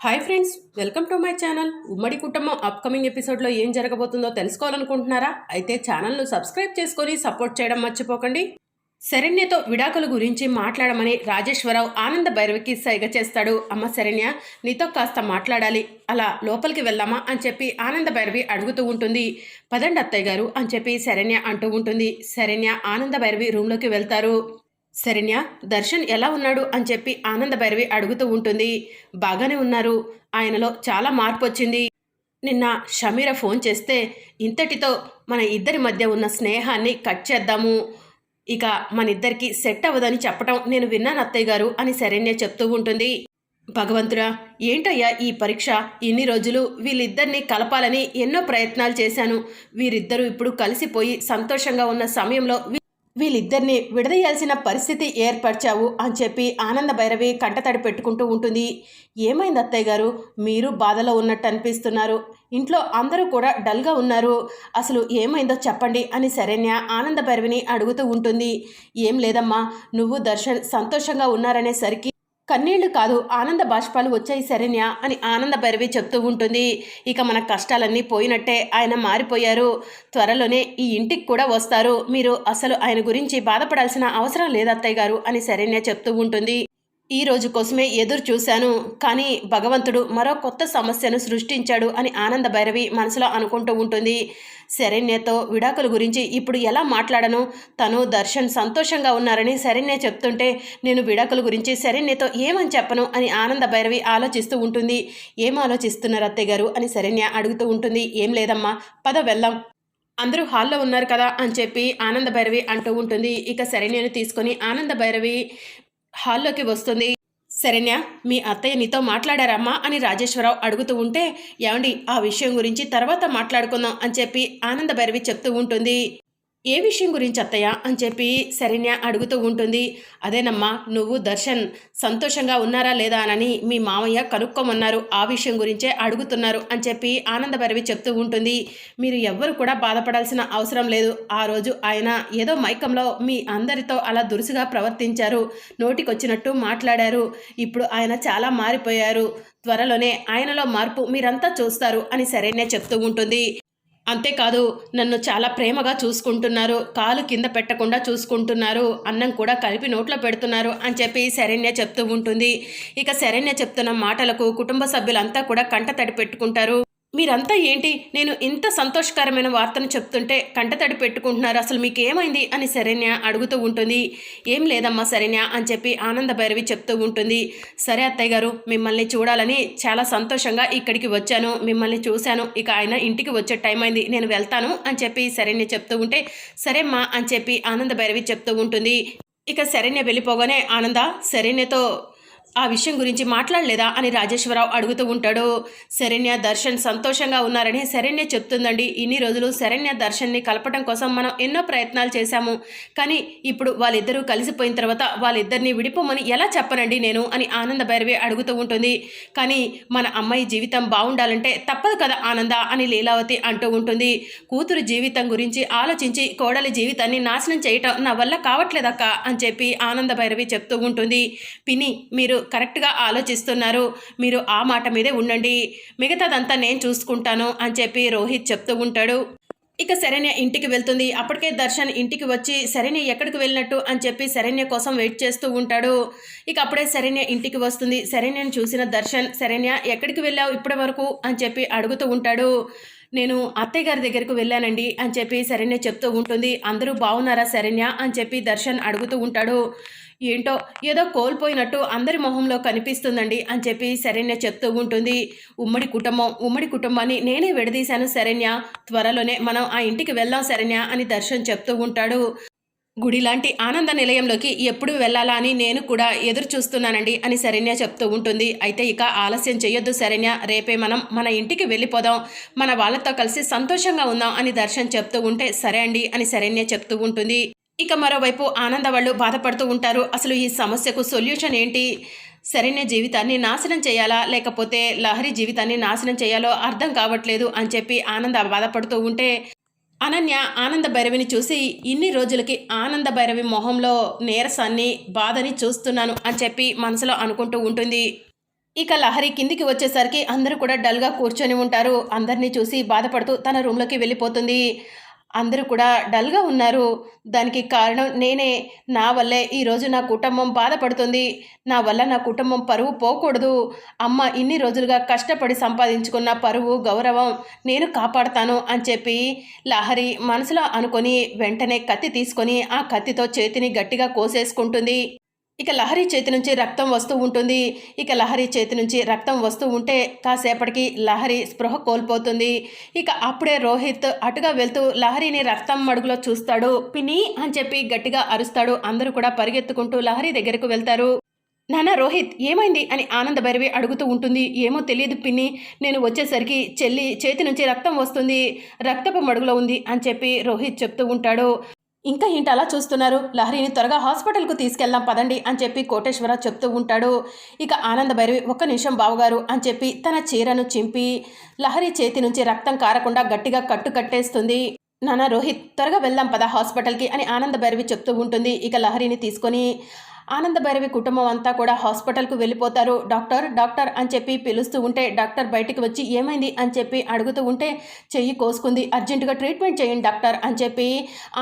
Hi friends welcome to my channel. ఉమ్మడి కుటుంబం upcoming ఎపిసోడ్లో ఏం జరగబోతుందో తెలుసుకోవాలనుకుంటున్నారా? అయితే ఛానల్ను సబ్స్క్రైబ్ చేసుకొని సపోర్ట్ చేయడం మర్చిపోకండి. శరణ్యతో విడాకుల గురించి మాట్లాడమని రాజేశ్వరరావు ఆనంద భైరవికి సైగ చేస్తాడు. అమ్మ శరణ్య నీతో కాస్త మాట్లాడాలి. అలా లోపలికి వెళ్దామా? అని చెప్పి ఆనంద భైరవి అడుగుతూ ఉంటుంది. పదండి అత్తయ్య గారు అని చెప్పి శరణ్య అంటూ ఉంటుంది. శరణ్య ఆనంద భైరవి రూమ్లోకి వెళ్తారు. శరణ్య దర్శన్ ఎలా ఉన్నాడు? అని చెప్పి ఆనంద భైరవి అడుగుతూ ఉంటుంది. బాగానే ఉన్నారు. ఆయనలో చాలా మార్పు వచ్చింది. నిన్న షమీర ఫోన్ చేస్తే ఇంతటితో మన ఇద్దరి మధ్య ఉన్న స్నేహాన్ని కట్ చేద్దాము. ఇక మన ఇద్దరికి సెట్ అవ్వదని చెప్పటం నేను విన్నాను అత్తయ్య గారు అని శరణ్య చెప్తూ ఉంటుంది. భగవంతురా ఏంటయ్యా ఈ పరీక్ష? ఇన్ని రోజులు వీళ్ళిద్దరిని కలపాలని ఎన్నో ప్రయత్నాలు చేశాను. వీరిద్దరూ ఇప్పుడు కలిసిపోయి సంతోషంగా ఉన్న సమయంలో వీళ్ళిద్దరిని విడదీయాల్సిన పరిస్థితి ఏర్పరిచావు అని చెప్పి ఆనంద భైరవి కంటతడి పెట్టుకుంటూ ఉంటుంది. ఏమైంది అత్తయ్య గారు? మీరు బాధలో ఉన్నట్టు అనిపిస్తున్నారు. ఇంట్లో అందరూ కూడా డల్గా ఉన్నారు. అసలు ఏమైందో చెప్పండి అని శరణ్య ఆనంద భైరవిని అడుగుతూ ఉంటుంది. ఏం లేదమ్మా నువ్వు దర్శన్ సంతోషంగా ఉన్నారనేసరికి కన్నీళ్ళు కాదు ఆనంద బాష్పాలు వచ్చాయి శరణ్య అని ఆనంద భైరవి చెప్తూ ఉంటుంది. ఇక మన కష్టాలన్నీ పోయినట్టే ఆయన మారిపోయారు. త్వరలోనే ఈ ఇంటికి కూడా వస్తారు. మీరు అసలు ఆయన గురించి బాధపడాల్సిన అవసరం లేదత్తయ్య గారు అని శరణ్య చెప్తూ ఉంటుంది. ఈ రోజు కోసమే ఎదురు చూశాను కానీ భగవంతుడు మరో కొత్త సమస్యను సృష్టించాడు అని ఆనంద భైరవి మనసులో అనుకుంటూ ఉంటుంది. శరణ్యతో విడాకుల గురించి ఇప్పుడు ఎలా మాట్లాడను? తను దర్శన్ సంతోషంగా ఉన్నారని శరణ్య చెప్తుంటే నేను విడాకుల గురించి శరణ్యతో ఏమని చెప్పను అని ఆనంద భైరవి ఆలోచిస్తూ ఉంటుంది. ఏం ఆలోచిస్తున్నారు అత్తయ్య గారు అని శరణ్య అడుగుతూ ఉంటుంది. ఏం లేదమ్మా పద వెళ్దాం. అందరూ హాల్లో ఉన్నారు కదా అని చెప్పి ఆనంద భైరవి అంటూ ఉంటుంది. ఇక శరణ్యను తీసుకొని ఆనంద భైరవి హాల్లోకి వస్తుంది. శరణ్య మీ అత్తయ్య నీతో మాట్లాడారమ్మా అని రాజేశ్వరరావు అడుగుతూ ఉంటే ఏమండి ఆ విషయం గురించి తర్వాత మాట్లాడుకుందాం అని చెప్పి ఆనంద భైరవి చెప్తూ ఉంటుంది. ఏ విషయం గురించి అత్తయ్య? అని చెప్పి శరణ్య అడుగుతూ ఉంటుంది. అదేనమ్మా నువ్వు దర్శన్ సంతోషంగా ఉన్నారా లేదా అని మీ మామయ్య కనుక్కోమన్నారు. ఆ విషయం గురించే అడుగుతున్నారు అని చెప్పి ఆనంద చెప్తూ ఉంటుంది. మీరు ఎవ్వరు కూడా బాధపడాల్సిన అవసరం లేదు. ఆ రోజు ఆయన ఏదో మైకంలో మీ అందరితో అలా దురుసుగా ప్రవర్తించారు. నోటికొచ్చినట్టు మాట్లాడారు. ఇప్పుడు ఆయన చాలా మారిపోయారు. త్వరలోనే ఆయనలో మార్పు మీరంతా చూస్తారు అని శరణ్య చెప్తూ ఉంటుంది. అంతేకాదు నన్ను చాలా ప్రేమగా చూసుకుంటున్నారు కాలు కింద పెట్టకుండా చూసుకుంటున్నారు అన్నం కూడా కలిపి నోట్లో పెడుతున్నారు అని చెప్పి శరణ్య చెప్తూ ఉంటుంది. ఇక శరణ్య చెప్తున్న మాటలకు కుటుంబ సభ్యులంతా కూడా కంట తడి పెట్టుకుంటారు. మీరంతా ఏంటి? నేను ఇంత సంతోషకరమైన వార్తను చెప్తుంటే కంటతడి పెట్టుకుంటున్నారు. అసలు మీకు ఏమైంది అని శరణ్య అడుగుతూ ఉంటుంది. ఏం లేదమ్మా శరణ్య అని చెప్పి ఆనంద భైరవి చెప్తూ ఉంటుంది. సరే అత్తయ్య గారు మిమ్మల్ని చూడాలని చాలా సంతోషంగా ఇక్కడికి వచ్చాను. మిమ్మల్ని చూశాను. ఇక ఆయన ఇంటికి వచ్చే టైం అయింది. నేను వెళ్తాను అని చెప్పి శరణ్య చెప్తూ ఉంటే సరేమ్మా అని చెప్పి ఆనంద భైరవి చెప్తూ ఉంటుంది. ఇక శరణ్య వెళ్ళిపోగానే ఆనంద శరణ్యతో ఆ విషయం గురించి మాట్లాడలేదా అని రాజేశ్వరరావు అడుగుతూ ఉంటాడు. శరణ్య దర్శన్ సంతోషంగా ఉన్నారని శరణ్య చెప్తుందండి. ఇన్ని రోజులు శరణ్య దర్శన్ని కలపటం కోసం మనం ఎన్నో ప్రయత్నాలు చేశాము. కానీ ఇప్పుడు వాళ్ళిద్దరూ కలిసిపోయిన తర్వాత వాళ్ళిద్దరిని విడిపోమని ఎలా చెప్పనండి నేను అని ఆనంద భైరవి అడుగుతూ ఉంటుంది. కానీ మన అమ్మాయి జీవితం బాగుండాలంటే తప్పదు కదా ఆనంద అని లీలావతి అంటూ ఉంటుంది. కూతురు జీవితం గురించి ఆలోచించి కోడలి జీవితాన్ని నాశనం చేయటం నా వల్ల కావట్లేదక్క అని చెప్పి ఆనంద భైరవి చెప్తూ ఉంటుంది. పిని మీరు కరెక్ట్గా ఆలోచిస్తున్నారు. మీరు ఆ మాట మీదే ఉండండి. మిగతాదంతా నేను చూసుకుంటాను అని చెప్పి రోహిత్ చెప్తూ ఉంటాడు. ఇక శరణ్య ఇంటికి వెళ్తుంది. అప్పటికే దర్శన్ ఇంటికి వచ్చి శరణ్య ఎక్కడికి వెళ్ళినట్టు? అని చెప్పి శరణ్య కోసం వెయిట్ చేస్తూ ఉంటాడు. ఇక అప్పుడే శరణ్య ఇంటికి వస్తుంది. శరణ్యను చూసిన దర్శన్ శరణ్య ఎక్కడికి వెళ్ళావు ఇప్పటి వరకు? అని చెప్పి అడుగుతూ ఉంటాడు. నేను అత్తయ్య గారి దగ్గరకు వెళ్ళానండి అని చెప్పి శరణ్య చెప్తూ ఉంటుంది. అందరూ బాగున్నారా శరణ్య? అని చెప్పి దర్శన్ అడుగుతూ ఉంటాడు. ఏంటో ఏదో కోల్పోయినట్టు అందరి మొహంలో కనిపిస్తుందండి అని చెప్పి శరణ్య చెప్తూ ఉంటుంది. ఉమ్మడి కుటుంబం ఉమ్మడి కుటుంబాన్ని నేనే విడదీశాను శరణ్య. త్వరలోనే మనం ఆ ఇంటికి వెళ్దాం శరణ్య అని దర్శన్ చెప్తూ ఉంటాడు. గుడి లాంటి ఆనంద నిలయంలోకి ఎప్పుడు వెళ్ళాలా అని నేను కూడా ఎదురు చూస్తున్నానండి అని శరణ్య చెప్తూ ఉంటుంది. అయితే ఇక ఆలస్యం చేయొద్దు శరణ్య. రేపే మనం మన ఇంటికి వెళ్ళిపోదాం. మన వాళ్ళతో కలిసి సంతోషంగా ఉందాం అని దర్శన్ చెప్తూ ఉంటే సరే అండి అని శరణ్య చెప్తూ ఉంటుంది. ఇక మరోవైపు ఆనంద వాళ్ళు బాధపడుతూ ఉంటారు. అసలు ఈ సమస్యకు సొల్యూషన్ ఏంటి? సరైన జీవితాన్ని నాశనం చేయాలా? లేకపోతే లహరి జీవితాన్ని నాశనం చేయాలో అర్థం కావట్లేదు అని చెప్పి ఆనంద బాధపడుతూ ఉంటే అనన్య ఆనంద భైరవిని చూసి ఇన్ని రోజులకి ఆనంద భైరవి మొహంలో నీరసాన్ని బాధని చూస్తున్నాను అని చెప్పి మనసులో అనుకుంటూ ఉంటుంది. ఇక లహరి కిందికి వచ్చేసరికి అందరూ కూడా డల్గా కూర్చొని ఉంటారు. అందరినీ చూసి బాధపడుతూ తన రూమ్లోకి వెళ్ళిపోతుంది. అందరూ కూడా డల్గా ఉన్నారు. దానికి కారణం నేనే. నా వల్లే ఈరోజు నా కుటుంబం బాధపడుతుంది. నా వల్ల నా కుటుంబం పరువు పోకూడదు. అమ్మ ఇన్ని రోజులుగా కష్టపడి సంపాదించుకున్న పరువు గౌరవం నేను కాపాడతాను అని చెప్పి లహరి మనసులో అనుకొని వెంటనే కత్తి తీసుకొని ఆ కత్తితో చేతిని గట్టిగా కోసేసుకుంటుంది. ఇక లహరి చేతి నుంచి రక్తం వస్తూ ఉంటుంది. ఇక లహరి చేతి నుంచి రక్తం వస్తూ ఉంటే కాసేపటికి లహరి స్పృహ కోల్పోతుంది. ఇక అప్పుడే రోహిత్ అటుగా వెళ్తూ లహరిని రక్తం మడుగులో చూస్తాడు. పిన్ని అని చెప్పి గట్టిగా అరుస్తాడు. అందరూ కూడా పరిగెత్తుకుంటూ లహరి దగ్గరకు వెళ్తారు. నానా రోహిత్ ఏమైంది? అని ఆనంద భైరవి అడుగుతూ ఉంటుంది. ఏమో తెలియదు పిన్ని. నేను వచ్చేసరికి చెల్లి చేతి నుంచి రక్తం వస్తుంది. రక్తపు మడుగులో ఉంది అని చెప్పి రోహిత్ చెప్తూ ఉంటాడు. ఇంకా ఏంటి అలా చూస్తున్నారు? లహరిని త్వరగా హాస్పిటల్కు తీసుకెళ్దాం పదండి అని చెప్పి కోటేశ్వర చెప్తూ ఉంటాడు. ఇక ఆనంద భైరవి ఒక్క నిమిషం బావగారు అని చెప్పి తన చీరను చింపి లహరి చేతి నుంచి రక్తం కారకుండా గట్టిగా కట్టు కట్టేస్తుంది. నాన్న రోహిత్ త్వరగా వెళ్దాం పద హాస్పిటల్కి అని ఆనంద భైరవి చెప్తూ ఉంటుంది. ఇక లహరిని తీసుకొని ఆనంద భైరవి కుటుంబం అంతా కూడా హాస్పిటల్కు వెళ్ళిపోతారు. డాక్టర్ డాక్టర్ అని చెప్పి పిలుస్తూ ఉంటే డాక్టర్ బయటికి వచ్చి ఏమైంది అని చెప్పి అడుగుతూ ఉంటే చెయ్యి కోసుకుంది. అర్జెంటుగా ట్రీట్మెంట్ చేయండి డాక్టర్ అని చెప్పి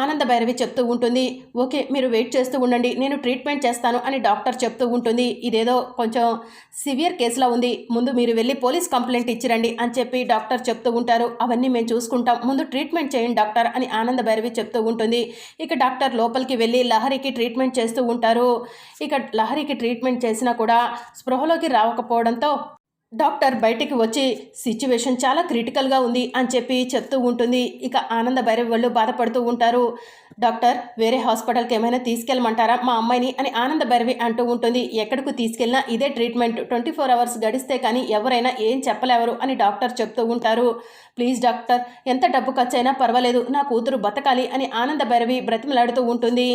ఆనంద భైరవి చెప్తూ ఉంటుంది. ఓకే మీరు వెయిట్ చేస్తూ ఉండండి. నేను ట్రీట్మెంట్ చేస్తాను అని డాక్టర్ చెప్తూ ఉంటుంది. ఇదేదో కొంచెం సివియర్ కేసులా ఉంది. ముందు మీరు వెళ్ళి పోలీస్ కంప్లైంట్ ఇచ్చిరండి అని చెప్పి డాక్టర్ చెప్తూ ఉంటారు. అవన్నీ మేము చూసుకుంటాం. ముందు ట్రీట్మెంట్ చేయండి డాక్టర్ అని ఆనంద భైరవి చెప్తూ ఉంటుంది. ఇక డాక్టర్ లోపలికి వెళ్ళి లహరికి ట్రీట్మెంట్ చేస్తూ ఉంటారు. ఇక లహరికి ట్రీట్మెంట్ చేసినా కూడా స్పృహలోకి రావకపోవడంతో డాక్టర్ బయటికి వచ్చి సిచ్యువేషన్ చాలా క్రిటికల్గా ఉంది అని చెప్పి చెప్తూ ఉంటుంది. ఇక ఆనంద భైరవి వాళ్ళు బాధపడుతూ ఉంటారు. డాక్టర్ వేరే హాస్పిటల్కి ఏమైనా తీసుకెళ్ళమంటారా మా అమ్మాయిని? అని ఆనంద భైరవి అంటూ ఉంటుంది. ఎక్కడికి తీసుకెళ్ళినా ఇదే ట్రీట్మెంట్. ట్వంటీ ఫోర్ అవర్స్ గడిస్తే కానీ ఎవరైనా ఏం చెప్పలేవరు అని డాక్టర్ చెప్తూ ఉంటారు. ప్లీజ్ డాక్టర్ ఎంత డబ్బు ఖర్చైనా పర్వాలేదు. నా కూతురు బతకాలి అని ఆనంద భైరవి బ్రతిమలాడుతూ ఉంటుంది.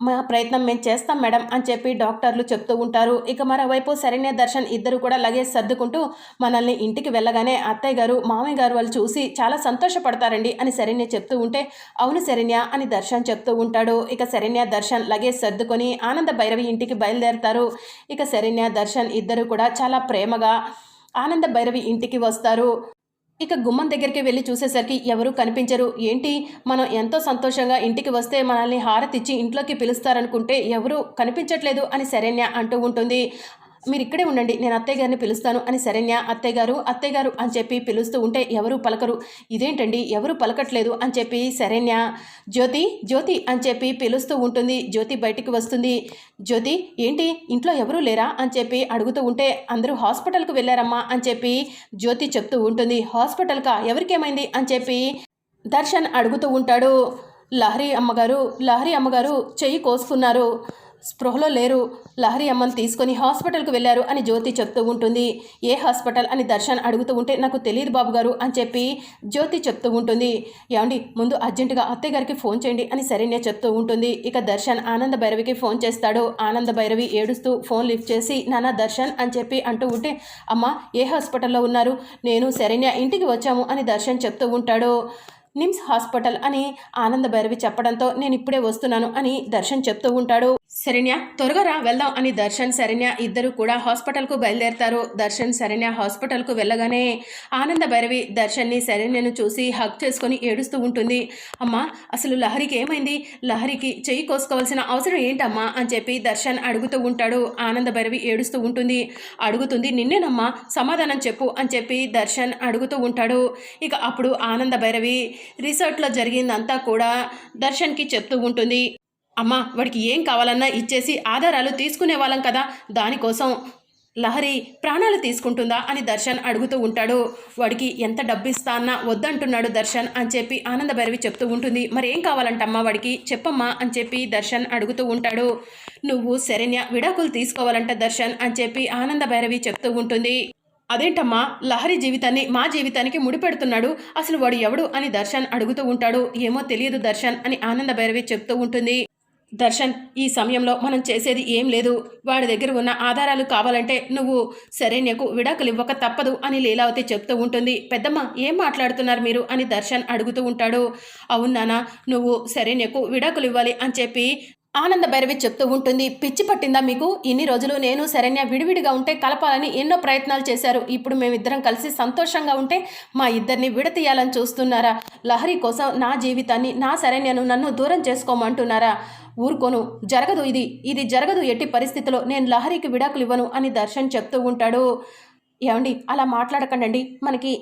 మా ప్రయత్నం మేము చేస్తాం మేడం అని చెప్పి డాక్టర్లు చెప్తూ ఉంటారు. ఇక మరోవైపు శరణ్య దర్శన్ ఇద్దరు కూడా లగేజ్ సర్దుకుంటూ మనల్ని ఇంటికి వెళ్ళగానే అత్తయ్య గారు మామయ్య గారు వాళ్ళు చూసి చాలా సంతోషపడతారండి అని శరణ్య చెప్తూ ఉంటే అవును శరణ్య అని దర్శన్ చెప్తూ ఉంటాడు. ఇక శరణ్య దర్శన్ లగేజ్ సర్దుకొని ఆనంద భైరవి ఇంటికి బయలుదేరతారు. ఇక శరణ్య దర్శన్ ఇద్దరు కూడా చాలా ప్రేమగా ఆనంద భైరవి ఇంటికి వస్తారు. ఇక గుమ్మం దగ్గరికి వెళ్ళి చూసేసరికి ఎవరూ కనిపించరు. ఏంటి? మనం ఎంతో సంతోషంగా ఇంటికి వస్తే మనల్ని హారతిచ్చి ఇంట్లోకి పిలుస్తారనుకుంటే ఎవరూ కనిపించట్లేదు అని శరణ్య అంటూ ఉంటుంది. మీరు ఇక్కడే ఉండండి నేను అత్తయ్య గారిని పిలుస్తాను అని శరణ్య అత్తయ్య గారు అత్తయ్య గారు అని చెప్పి పిలుస్తూ ఉంటే ఎవరు పలకరు. ఇదేంటండి? ఎవరు పలకట్లేదు అని చెప్పి శరణ్య జ్యోతి జ్యోతి అని చెప్పి పిలుస్తూ ఉంటుంది. జ్యోతి బయటికి వస్తుంది. జ్యోతి ఏంటి? ఇంట్లో ఎవరూ లేరా? అని చెప్పి అడుగుతూ ఉంటే అందరూ హాస్పిటల్కు వెళ్ళారమ్మా అని చెప్పి జ్యోతి చెప్తూ ఉంటుంది. హాస్పిటల్కా ఎవరికేమైంది? అని చెప్పి దర్శన్ అడుగుతూ ఉంటాడు. లహరి అమ్మగారు లహరి అమ్మగారు చెయ్యి కోసుకున్నారు. స్పృహలో లేరు. లహరి అమ్మని తీసుకొని హాస్పిటల్కి వెళ్ళారు అని జ్యోతి చెప్తూ ఉంటుంది. ఏ హాస్పిటల్ అని దర్శన్ అడుగుతూ ఉంటే నాకు తెలియదు బాబు గారు అని చెప్పి జ్యోతి చెప్తూ ఉంటుంది. ఏమండి ముందు అర్జెంటుగా అత్తయ్య గారికి ఫోన్ చేయండి అని సరైన చెప్తూ ఉంటుంది. ఇక దర్శన్ ఆనంద భైరవికి ఫోన్ చేస్తాడు. ఆనంద భైరవి ఏడుస్తూ ఫోన్ లిఫ్ట్ చేసి నాన్న దర్శన్ అని చెప్పి అంటూ ఉంటే అమ్మ ఏ హాస్పిటల్లో ఉన్నారు? నేను శరణ్య ఇంటికి వచ్చాము అని దర్శన్ చెప్తూ ఉంటాడు. నిమ్స్ హాస్పిటల్ అని ఆనంద భైరవి చెప్పడంతో నేను ఇప్పుడే వస్తున్నాను అని దర్శన్ చెప్తూ ఉంటాడు. శరణ్య త్వరగా రా వెళ్దాం అని దర్శన్ శరణ్య ఇద్దరు కూడా హాస్పిటల్కు బయలుదేరతారు. దర్శన్ శరణ్య హాస్పిటల్కు వెళ్ళగానే ఆనంద భైరవి దర్శన్ని శరణ్యను చూసి హక్ చేసుకొని ఏడుస్తూ ఉంటుంది. అమ్మా అసలు లహరికి ఏమైంది? లహరికి చెయ్యి కోసుకోవాల్సిన అవసరం ఏంటమ్మా? అని చెప్పి దర్శన్ అడుగుతూ ఉంటాడు. ఆనంద భైరవి ఏడుస్తూ ఉంటుంది. అడుగుతుంది నిన్నేనమ్మా సమాధానం చెప్పు అని చెప్పి దర్శన్ అడుగుతూ ఉంటాడు. ఇక అప్పుడు ఆనంద భైరవి రిసార్ట్లో జరిగిందంతా కూడా దర్శన్కి చెప్తూ ఉంటుంది. అమ్మా వాడికి ఏం కావాలన్నా ఇచ్చేసి ఆధారాలు తీసుకునే వాళ్ళం కదా దానికోసం లహరి ప్రాణాలు తీసుకుంటుందా అని దర్శన్ అడుగుతూ ఉంటాడు. వాడికి ఎంత డబ్బు ఇస్తా అన్నా వద్దంటున్నాడు దర్శన్ అని చెప్పి ఆనంద భైరవి చెప్తూ ఉంటుంది. మరి ఏం కావాలంటమ్మా వాడికి? చెప్పమ్మా అని చెప్పి దర్శన్ అడుగుతూ ఉంటాడు. నువ్వు శరణ్య విడాకులు తీసుకోవాలంట దర్శన్ అని చెప్పి ఆనంద భైరవి చెప్తూ ఉంటుంది. అదేంటమ్మా లహరి జీవితాన్ని మా జీవితానికి ముడిపెడుతున్నాడు. అసలు వాడు ఎవడు అని దర్శన్ అడుగుతూ ఉంటాడు. ఏమో తెలియదు దర్శన్ అని ఆనంద భైరవి చెప్తూ ఉంటుంది. దర్శన్ ఈ సమయంలో మనం చేసేది ఏం లేదు. వాడి దగ్గర ఉన్న ఆధారాలు కావాలంటే నువ్వు శరణ్యకు విడాకులు ఇవ్వక తప్పదు అని లీలావతి చెప్తూ ఉంటుంది. పెద్దమ్మ ఏం మాట్లాడుతున్నారు మీరు? అని దర్శన్ అడుగుతూ ఉంటాడు. అవును నువ్వు శరణ్యకు విడాకులు ఇవ్వాలి అని చెప్పి ఆనంద భైరవి చెప్తూ ఉంటుంది. పిచ్చి పట్టిందా మీకు? ఇన్ని రోజులు నేను శరణ్య విడివిడిగా ఉంటే కలపాలని ఎన్నో ప్రయత్నాలు చేశారు. ఇప్పుడు మేమిద్దరం కలిసి సంతోషంగా ఉంటే మా ఇద్దరిని విడతీయాలని చూస్తున్నారా? లహరి కోసం నా జీవితాన్ని నా శరణ్యను నన్ను దూరం చేసుకోమంటున్నారా? ఊరుకోను. జరగదు ఇది. ఇది జరగదు. ఎట్టి పరిస్థితిలో నేను లహరికి విడాకులు ఇవ్వను అని దర్శన్ చెప్తూ ఉంటాడు. ఏమండి? అలా మాట్లాడకండి మనకి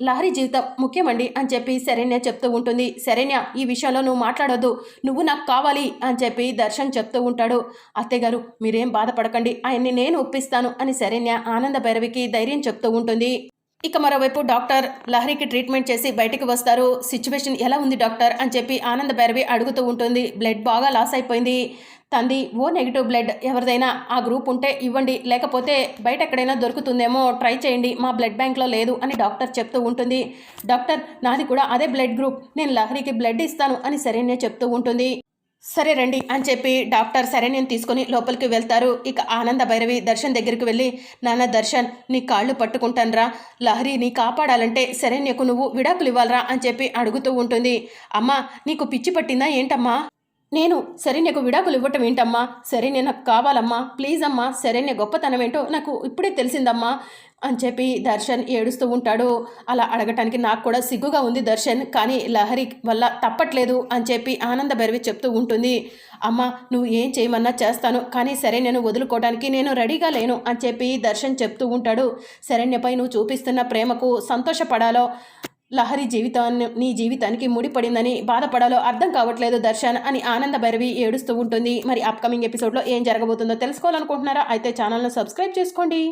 లహరి జీవితం ముఖ్యమండి అని చెప్పి శరణ్య చెప్తూ ఉంటుంది. శరణ్య ఈ విషయంలో నువ్వు మాట్లాడొద్దు. నువ్వు నాకు కావాలి అని చెప్పి దర్శన్ చెప్తూ ఉంటాడు. అత్తయ్యగారు మీరేం బాధపడకండి. ఆయన్ని నేను ఒప్పిస్తాను అని శరణ్య ఆనంద భైరవికి ధైర్యం చెప్తూ ఉంటుంది. ఇక మరోవైపు డాక్టర్ లహరికి ట్రీట్మెంట్ చేసి బయటికి వస్తారు. సిచ్యువేషన్ ఎలా ఉంది డాక్టర్? అని చెప్పి ఆనంద భైరవి అడుగుతూ ఉంటుంది. బ్లడ్ బాగా లాస్ అయిపోయింది. తంది ఓ నెగిటివ్ బ్లడ్ ఎవరిదైనా ఆ గ్రూప్ ఉంటే ఇవ్వండి. లేకపోతే బయట ఎక్కడైనా దొరుకుతుందేమో ట్రై చేయండి. మా బ్లడ్ బ్యాంక్లో లేదు అని డాక్టర్ చెప్తూ ఉంటుంది. డాక్టర్ నాది కూడా అదే బ్లడ్ గ్రూప్. నేను లహరికి బ్లడ్ ఇస్తాను అని సరైన చెప్తూ ఉంటుంది. సరే రండి అని చెప్పి డాక్టర్ శరణ్యం తీసుకుని లోపలికి వెళ్తారు. ఇక ఆనంద భైరవి దర్శన్ దగ్గరికి వెళ్ళి నాన్న దర్శన్ నీ కాళ్ళు పట్టుకుంటానరా. లహరిని కాపాడాలంటే శరణ్యకు నువ్వు విడాకులు ఇవ్వాలరా అని చెప్పి అడుగుతూ ఉంటుంది. అమ్మా నీకు పిచ్చి పట్టిందా ఏంటమ్మా? నేను శరణ్యకు విడాకులు ఇవ్వటం ఏంటమ్మా? శరణ్య నాకు కావాలమ్మా. ప్లీజ్ అమ్మా శరణ్య గొప్పతనం ఏంటో నాకు ఇప్పుడే తెలిసిందమ్మా. అని చెప్పి దర్శన్ ఏడుస్తూ ఉంటాడు. అలా అడగటానికి నాకు కూడా సిగ్గుగా ఉంది దర్శన్ కానీ లహరి వల్ల తప్పట్లేదు అని చెప్పి ఆనంద భైరవి చెప్తూ ఉంటుంది. అమ్మ నువ్వు ఏం చేయమన్నా చేస్తాను కానీ సరే నేను వదులుకోవడానికి నేను రెడీగా లేను అని చెప్పి దర్శన్ చెప్తూ ఉంటాడు. శరణ్యపై నువ్వు చూపిస్తున్న ప్రేమకు సంతోషపడాలో లహరి జీవితాన్ని నీ జీవితానికి ముడిపడిందని బాధపడాలో అర్థం కావట్లేదు దర్శన్ అని ఆనంద భైరవి ఏడుస్తూ ఉంటుంది. మరి అప్కమింగ్ ఎపిసోడ్లో ఏం జరగబోతుందో తెలుసుకోవాలనుకుంటున్నారా? అయితే ఛానల్ను సబ్స్క్రైబ్ చేసుకోండి.